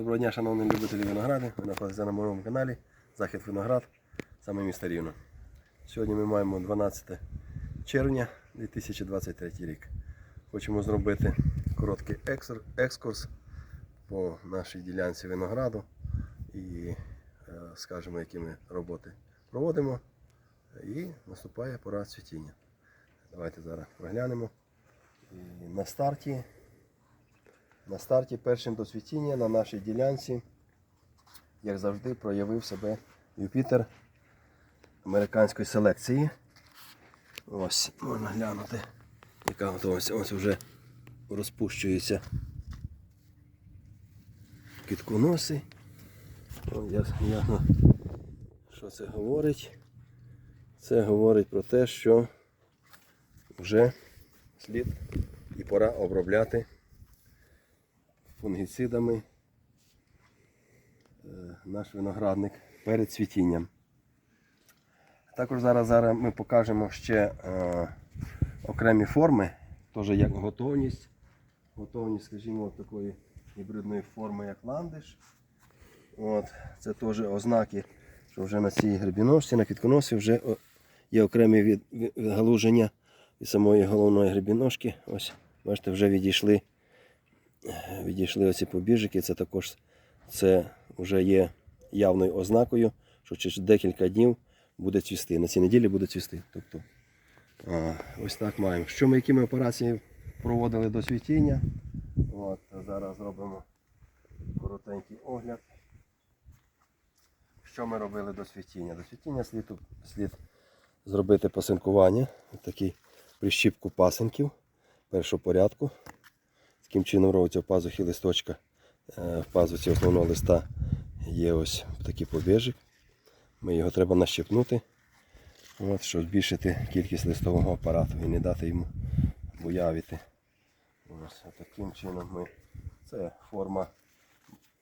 Доброго дня, шановні любителі винограду. Ви знаходитеся на моєму каналі Захід Виноград, саме місто Рівно. Сьогодні ми маємо 12 червня 2023 рік. Хочемо зробити короткий екскурс по нашій ділянці винограду і е, скажемо, які ми роботи проводимо. І наступає пора цвітіння. Давайте зараз проглянемо. І на старті на старті першим до цвітіння на нашій ділянці, як завжди, проявив себе Юпітер американської селекції. Ось, можна глянути, яка готовність. Ось вже розпущується кітконоси. Ясно, що це говорить? Це говорить про те, що вже слід і пора обробляти фунгіцидами е, наш виноградник перед цвітінням. Також зараз, зараз ми покажемо ще е, окремі форми, теж як готовність. Готовність, скажімо, такої гібридної форми, як ландиш. От, це теж ознаки, що вже на цій грибіножці, на квітконосі вже є окремі від, від- відгалуження від самої головної грибіножки. Ось, бачите, вже відійшли відійшли оці побіжики, це також це вже є явною ознакою, що через декілька днів буде цвісти. На цій неділі буде цвісти. Тобто, а, ось так маємо. Що ми які ми операції проводили до цвітіння? От, зараз зробимо коротенький огляд. Що ми робили до цвітіння? До цвітіння слід, слід зробити пасинкування, такий прищіпку пасинків першого порядку. Таким чином робиться в пазухі листочка. Е, В пазуці основного листа є ось такий побіжик. Ми його треба нащепнути, от, щоб збільшити кількість листового апарату і не дати йому буявити. Ось таким чином ми. Це форма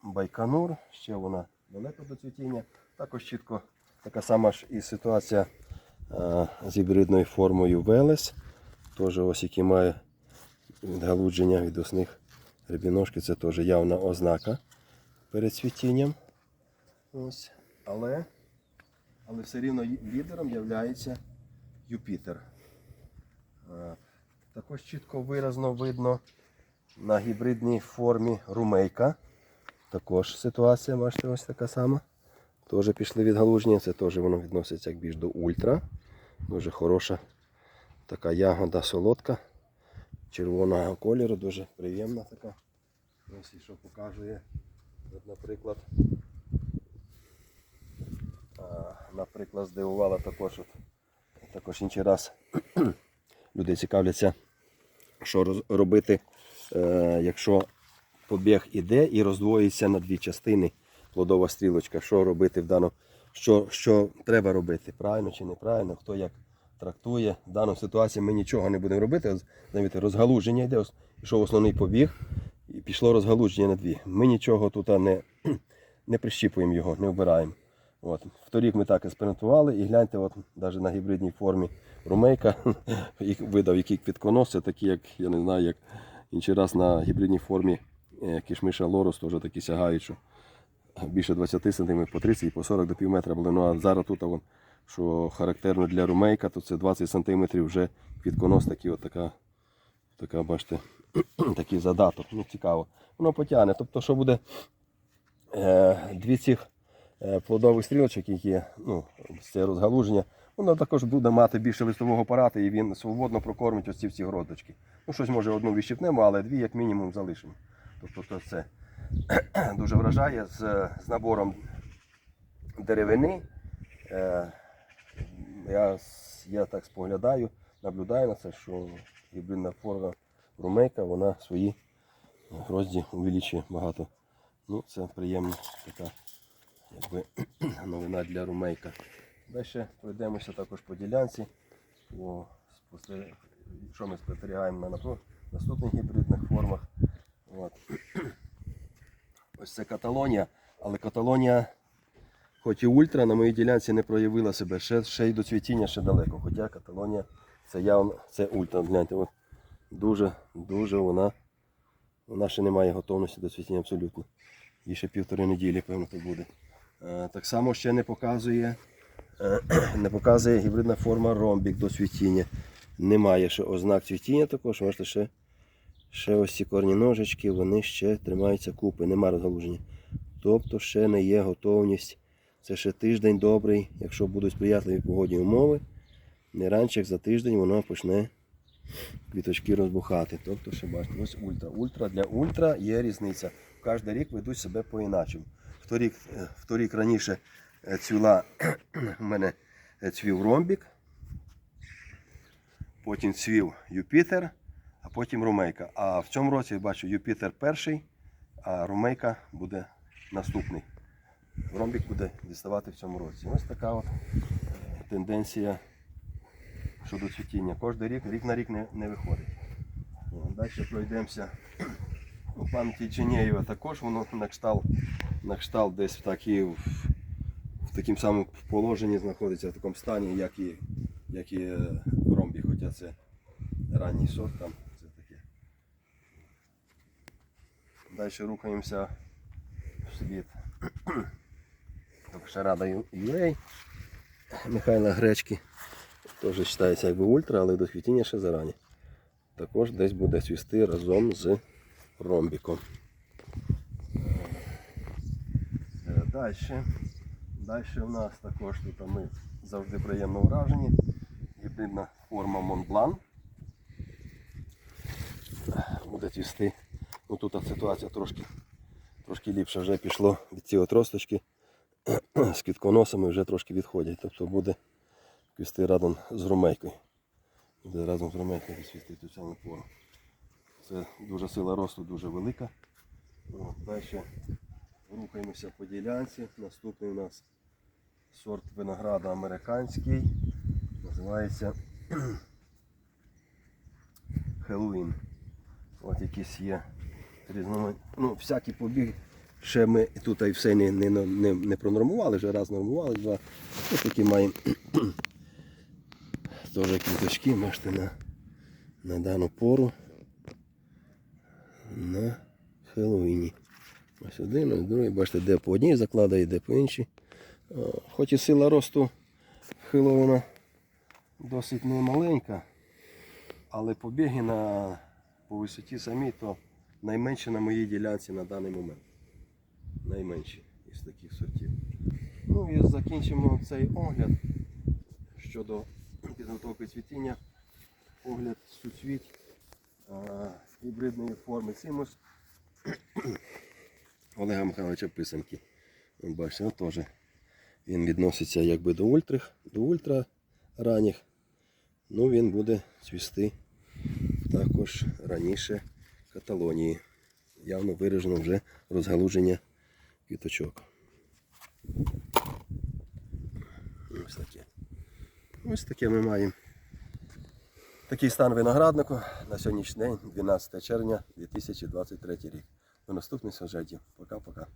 Байконур, ще вона далеко до цвітіння. Також чітко така сама ж і ситуація е, з гібридною формою Велес. Теж ось який має відгалудження від осних грибіножки це теж явна ознака перед цвітінням. Ось. Але, але все рівно лідером є Юпітер. Е, Також чітко виразно видно на гібридній формі румейка. Також ситуація, бачите, ось така сама. Теж пішли відгалуження, це теж воно відноситься як більш до ультра. Дуже хороша така ягода солодка червоного кольору, дуже приємна така. Ось і що показує, от, наприклад, наприклад, здивувала також, от, також інший раз люди цікавляться, що робити, е, якщо побіг іде і роздвоїться на дві частини плодова стрілочка. Що робити в даному, що, що треба робити, правильно чи неправильно, хто як трактує. В даній ситуації ми нічого не будемо робити. Знаєте, розгалуження йде, пішов основний побіг і пішло розгалуження на дві. Ми нічого тут не, не прищіпуємо його, не вбираємо. От. Вторік ми так експериментували і гляньте, от, навіть на гібридній формі румейка їх видав який квітконос, це такі, як я не знаю, як інший раз на гібридній формі е, кішмиша лорос теж такі сягають, що більше 20 см, по 30 і по 40 до пів метра були. Ну а зараз тут, вон, що характерно для румейка, то це 20 см вже квітконос такий, от така, така, бачите, такий задаток. Ну, цікаво. Воно потягне. Тобто, що буде е, дві цих е, плодових стрілочок, які ну, це розгалуження, воно також буде мати більше листового апарату і він свободно прокормить ось ці всі грозочки. Ну, щось може одну відщипнемо, але дві як мінімум залишимо. Тобто то це дуже вражає з, з набором деревини. Е, я, я так споглядаю, наблюдаю на це, що гібридна форма румейка, вона свої грозді увеличує багато. Ну, це приємна така якби, новина для румейка. Далі пройдемося також по ділянці. По, спостере- що ми спостерігаємо на наступних гібридних формах. От. Ось це Каталонія, але Каталонія, хоч і ультра, на моїй ділянці не проявила себе. Ще, ще й до цвітіння ще далеко. Хоча Каталонія це явно це ультра. Гляньте, от дуже, дуже вона, вона ще не має готовності до цвітіння абсолютно. І ще півтори неділі, певно, то буде. Е, Так само ще не показує, е, не показує гібридна форма ромбік до цвітіння. Немає ще ознак цвітіння також, бачите, ще, ще ось ці корні ножички, вони ще тримаються купи, нема розгалуження. Тобто ще не є готовність. Це ще тиждень добрий, якщо будуть сприятливі погодні умови. Не раніше, як за тиждень воно почне квіточки розбухати. Тобто, ще бачите, ось ультра. Ультра для ультра є різниця. Кожен рік ведуть себе по-іначому. В торік, е, в раніше е, цвіла у мене е, цвів ромбік, потім цвів Юпітер, а потім Ромейка. А в цьому році я бачу Юпітер перший, а Ромейка буде наступний. Ромбік буде діставати в цьому році. Ось така от е, тенденція щодо цвітіння. Кожен рік, рік на рік не, не виходить. Далі пройдемося. У пам'яті Дженєєва також воно на кшталт, на кшталт десь в, такі, в, в такому самому положенні знаходиться в такому стані, як і, як і е, ромбі, хоча це ранній сорт там. Це таке. Далі рухаємося в Шарада Юей Михайла Гречки. Теж вважається якби ультра, але до зарані. Також десь буде цвісти разом з ромбіком. Далі. Далі у нас також тут ми завжди приємно вражені. Гібридна форма Монблан. Буде цвісти. Ну, тут ситуація трошки, трошки ліпша вже пішло від цієї тросточки з квітконосами вже трошки відходять. Тобто буде квісти разом з ромейкою. Буде разом з ромейкою свістити цю саму пору. Це дуже сила росту дуже велика. От, далі рухаємося по ділянці. Наступний у нас сорт винограду американський. Називається Хеллоуін. От якісь є різноманітні. Ну, всякі побіг. Ще ми тут і все не, не, не, не пронормували, вже раз нормували, два. Ось такі маємо теж квіточки, бачите, на, на дану пору на Хеллоуіні. Ось один, ось другий, бачите, де по одній закладає, де по іншій. Хоч і сила росту Хеллоуіна досить не маленька, але побіги на, по висоті самі, то найменше на моїй ділянці на даний момент. Найменші із таких сортів. Ну і закінчимо цей огляд щодо підготовки цвітіння. Огляд суцвіть гібридної форми цимус Олега Михайловича Писанки. Бачите, от теж він відноситься якби до ультрих, до ультра ранніх. Ну він буде цвісти також раніше Каталонії. Явно виражено вже розгалуження квіточок. Ось таке. Ось таке ми маємо. Такий стан винограднику на сьогоднішній день, 12 червня 2023 рік. До наступних сюжетів. Пока-пока.